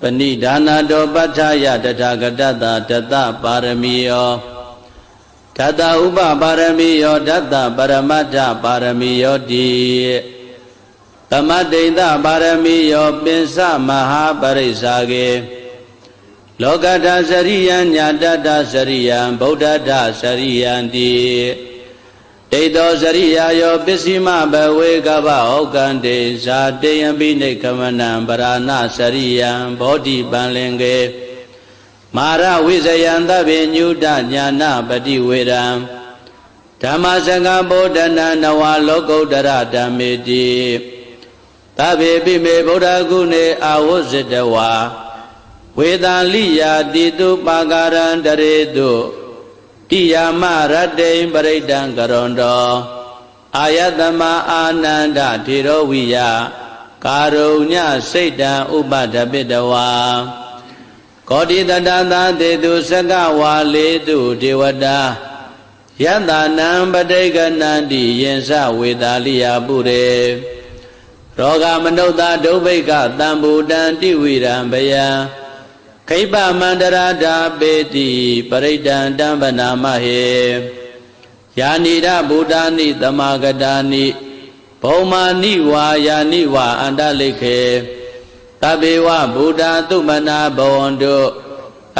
ပဏိဒါနာတောပဋ္ဌာယတထာဂတတတတပါရမီယောဓတ္တဥပပါရမီယောဓတ္တပရမတ္ထပါရမီယောတိသမတိန်တပါရမီယောပင်စမဟာပရိစ္ဆာကေလောကတစရိယံညာတတစရိယံဗုဒ္ဓတစရိယံတိ ဒိဋ္ဌောစရိယာယောပစ္စည်းမဘဝေကဗဩကံတေဇာတေယံပိနေကမနံပရာဏစရိယံဘောဓိပံလင်ကေမာရဝိဇယံသဗ္ဗညုတညာနာပတိဝေရံဓမ္မစကဗုဒ္ဓနာနဝလောကုတ္တရဓမ္မေတိသဗ္ဗေပိမေဗုဒ္ဓဂုဏေအာဝဇ္ဇတဝါဝေသာလိယာတိတုပါကာရံတရေတု တိယာမရတ္တိံပရိဒံကရွန်တောအာယတမအာနန္ဒထေရဝိယကာရုညစိတ်တံဥပဒပိတဝါကောတိတတသာတေတုစကဝါလေတုဒေဝတာယတနံပဋိကနန္တိယင်စဝေတာလိယပုရေရောဂမနုဿဒုဗိကတံဘူတံတိဝိရံဘယံ ခိပမန္တရာဓာပေတိပရိဒံတံဗနာမဟေယာနိရဗုဒ္ဓာနိတမဂတာနိဘုံမာနိဝါယာနိဝါအန္တလိခေတပေဝဗုဒ္ဓသုမနာဘဝန္တု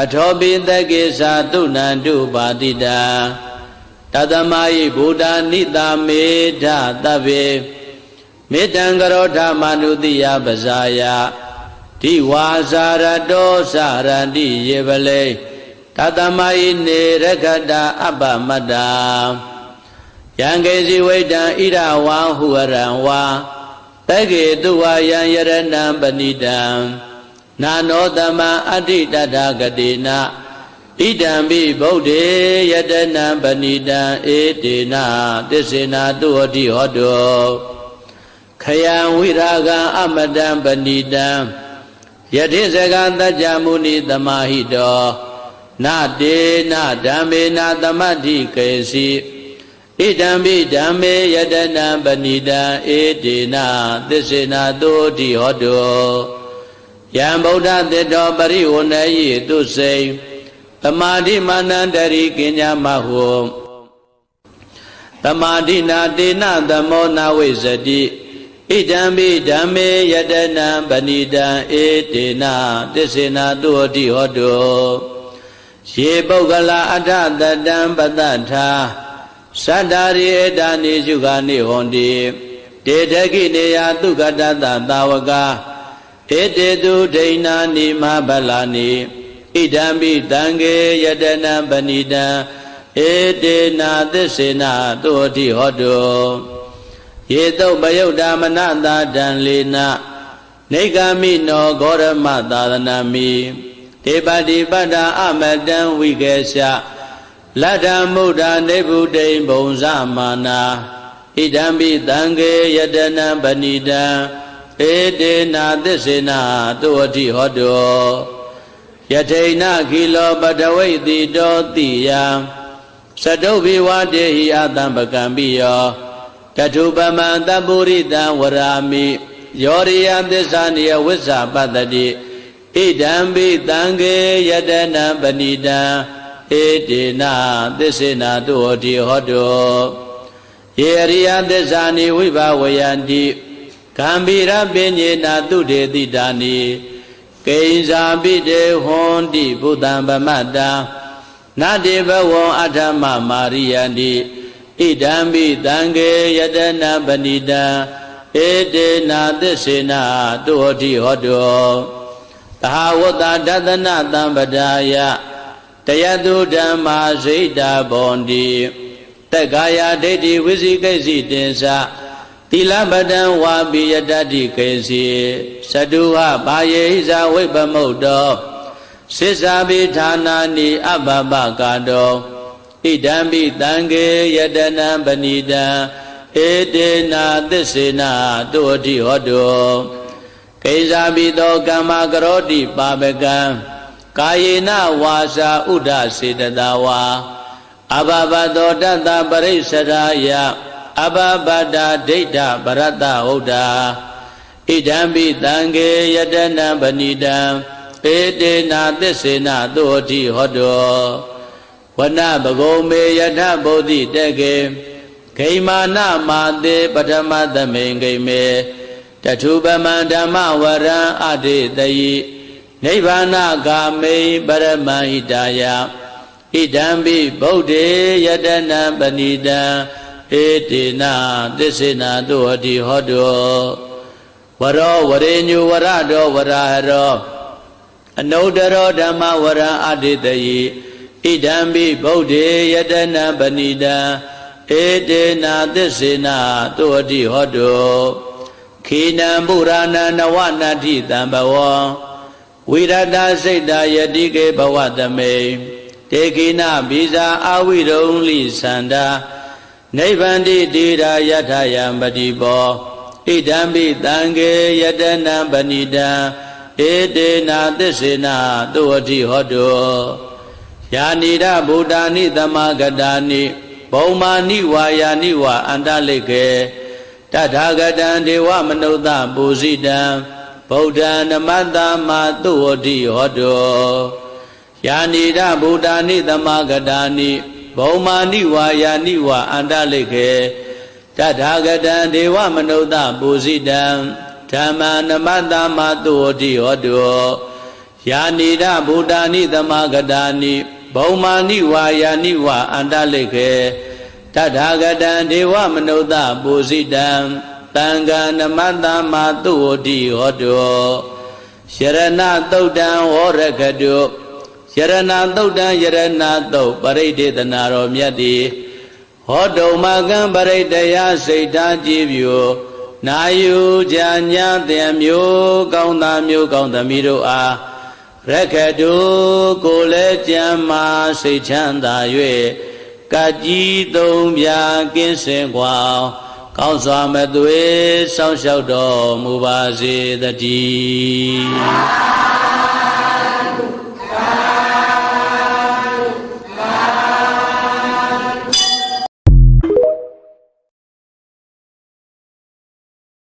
အထောပိတကေသာသုနန္တုပါတိတာတတမယိဗုဒ္ဓနိတာမေဓတဗ္ဗေမေတံကရောဓမနုတိယပဇာယ တိဝါစာရတောစရတိယေပလေတတမယိနေရခတာအပ္ပမတ္တာယံကေစီဝိတံဣရဝံဟုရံဝါတကေတုဝယံယရဏံပဏိတံနာနောတမံအဋ္ဌိတတဂတိနာဣဒံပိဗုဒ္ဓေယတနံပဏိတံဧတေနာသစ္စေနာတုဟတိဟောတောခယံဝိရာဂံအမတံပဏိတံ ယတိစကတัจ jা မုနိသမာဟိတောနတေနဓမ္မေနသမတ္တိကေစီဣဒံပိဓမ္မေယတနံပဏိတံဧတေနသစ္စေနာသုတိဟောတောယံဗုဒ္ဓတေတောပရိဝဏယိသူစိံသမာဓိမာနန္တရိကဉ္ညာမဟုသမာဓိနာတေနသမောနာဝိဇတိ ဣဒံပိဓမ္မေယတနံပဏိတံဧတေနသစ္စေနာသုဟတိဟောတုယေပုဂ္ဂလာအထတတံပတ္ထာသတ္တာရိဧတာနိစုခာနိဟောတိတေတကိနေယသုခတတသာဝကာဧတေတုဒိဏာနိမဗလာနိဣဒံပိတံကေယတနံပဏိတံဧတေနာသစ္စေနာသုဟတိဟောတု ယေတုပယုတ်တာမနတာတံလေနနေဂမိနောဂောရမသာသနာမိဒေပတိပတ္တာအမတံဝိကေရှလတ္ထမုဒ္ဒနေဗုဒိံဘုံဇမာနာဣဒံပိတံကေယတနံပဏိတံဧတေနာသစ္စေနာတုဝတိဟောတောယထိဏခိလောပတဝိတိတောတိယသတုဘိဝတေဟိအတံပကံပိယော တထုပမံတပုရိတံဝရာမိယောရိယသစ္စာနိယဝိဇ္ဇာပတ္တိဣဒံပိတံကေယတနံပဏိတံဧတေနသစ္စေနာတုဟောတိဟောတောယေရိယသစ္စာနိဝိဘဝယန္တိကံဗိရပညေနာတုတေတိတာနိကိဉ္စာပိတေဟွန်တိဘုဒ္ဓံဗမတ္တာနတေဘဝံအထမမာရိယန္တိ ဣဒံပိတံကေယတနာပဏိတံဧတေနာသစ္စေနာတုဟောတိဟောတောသဟဝတ္တဒသနသံပဒါယတယတုဓမ္မာစိတ်တာဘွန်တိတက္ကာယဒိဋ္ဌိဝိသိကိစီတင်္စသီလပဒံဝါပိယတတိကေစီသတုဟဘာယေဟိဇဝိပမုတ်တောစိစ္ဆာပိဌာနာနိအဘဘကာတော ဣဒံပိတံကေယတနံပဏိတံဧတေနာသစ္စေနာတုအတိဟောတုကိဇာပိသောကမ္မကရောတိပါပကံကာယေနဝါစာဥဒစေတတဝါအဘဘသောတတပရိစ္ဆရာယအဘဘတာဒိဋ္ဌပရတ္တဟုတ်တာဣဒံပိတံကေယတနံပဏိတံဧတေနာသစ္စေနာသုအတိဟောတော ဝနပဂုံမေယထဗုဒ္ဓိတေကေဂိမာနမာတေပထမသမိန်ဂိမေတထုပမံဓမ္မဝရံအတေတယိနိဗ္ဗာနဂာမိပရမဟိတာယဣဒံပိဗုဒ္ဓေယတနံပဏိတံဧတေနာသစ္စေနာသုအတိဟောတောဝရောဝရေညုဝရတောဝရဟရောအနုတရောဓမ္မဝရံအတေတယိ ဣဒံပိဗုဒ္ဓေယတနံပဏိတံဧတေနာသစ္စေနာသုအတိဟောတောခေနံပုရာဏနဝနတ္ထိတံဘဝံဝိရတစိတ်တာယတိကေဘဝတမေတေခိနဘိဇာအာဝိရုံလိသန္တာနိဗ္ဗန္တိတိရာယထယံပတိဘောဣဒံပိတံကေယတနံပဏိတံဧတေနာသစ္စေနာသုအတိဟောတော ယာနိရဗုဒ္ဓာနိသမဂတာနိဘုံမာနိဝါယာနိဝါအန္တလိကေတထာဂတံဒေဝမနုဿပူဇိတံဗုဒ္ဓံနမတ္တမသုဝတိဟောတောယာနိဒဗုဒ္ဓာနိသမဂတာနိဘုံမာနိဝါယာနိဝါအန္တလိခေတထာဂတံဒေဝမနုဿပူဇိတံဓမ္မနမတ္တမသုဝတိဟောတောယာနိဒဗုဒ္ဓာနိသမဂတာနိ ဘုံမာနိဝါယာနိဝါအန္တလိခေတထာဂတံဒေဝမနုဿပူဇိတံတံဃာနမတ္တမသုဝတိဟောတောယရဏသုတ်တံဝရကတုယရဏသုတ်တံယရဏသုတ်ပရိဒေသနာတော်မြတ်တိဟောတုံမကံပရိတယစိတ်ထားကြည်ပြူနာယူကြညာတံမျိုးကောင်းသားမျိုးကောင်းသမီးတို့အား ရခတုကိုလည်းကြံမာစိတ်ချမ်းသာ၍ကကြီးသုံးပြကင်းစင်ကွာကောင်းစွာမသွေးစောင့်ရှောက်တော်မူပါစေတည်း